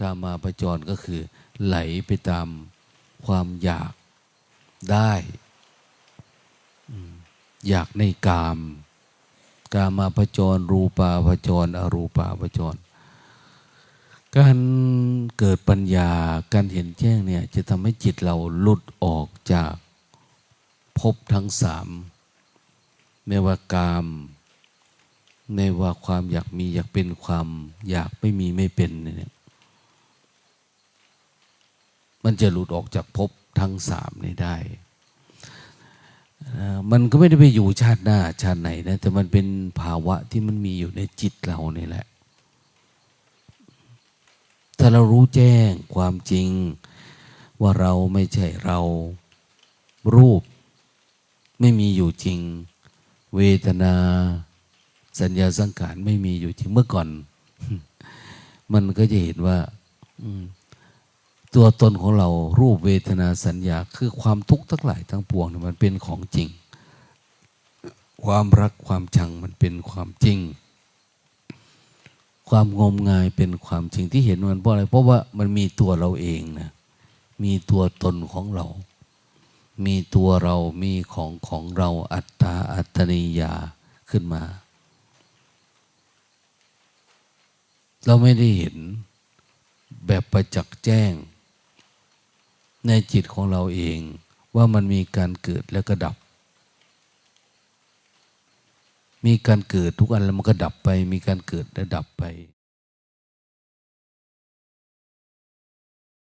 กามาประจรก็คือ ไหลไปตามความอยากได้ อยากในกาม กามาประจร รูปาประจร อรูปาประจร การเกิดปัญญาการเห็นแจ้งเนี่ย จะทำให้จิตเราหลุดออกจากภพทั้งสามไม่ว่ากามไม่ว่าความอยากมีอยากเป็นความ อยากไม่มีไม่เป็นเนี่ย มันจะหลุดออกจากภพทั้งสามนี้ได้ มันก็ไม่ได้ไปอยู่ชาติหน้าชาติไหนนะ แต่มันเป็นภาวะที่มันมีอยู่ในจิตเรานี่แหละ ถ้าเรารู้แจ้งความจริงว่าเราไม่ใช่เรา รูปไม่มีอยู่จริง เวทนา สัญญาสังขารไม่มีอยู่จริงเมื่อก่อน มันก็จะเห็นว่า ตัวตนของเรารูปเวทนาสัญญาคือความทุกข์ทั้งหลายทั้งปวงมันเป็นของจริง ความรักความชังมันเป็นความจริง ความงมงายเป็นความจริงที่เห็นมันเพราะอะไรเพราะว่ามันมีตัวเราเองนะมีตัวตนของเรา มีตัวเรามีของของเราอัตตาอัตนิยาขึ้นมา เราไม่ได้เห็นแบบประจักษ์แจ้ง ในจิตของเราเองว่ามันมีการเกิดและก็ดับ มีการเกิดทุกอันแล้วมันก็ดับไป มีการเกิดและดับไป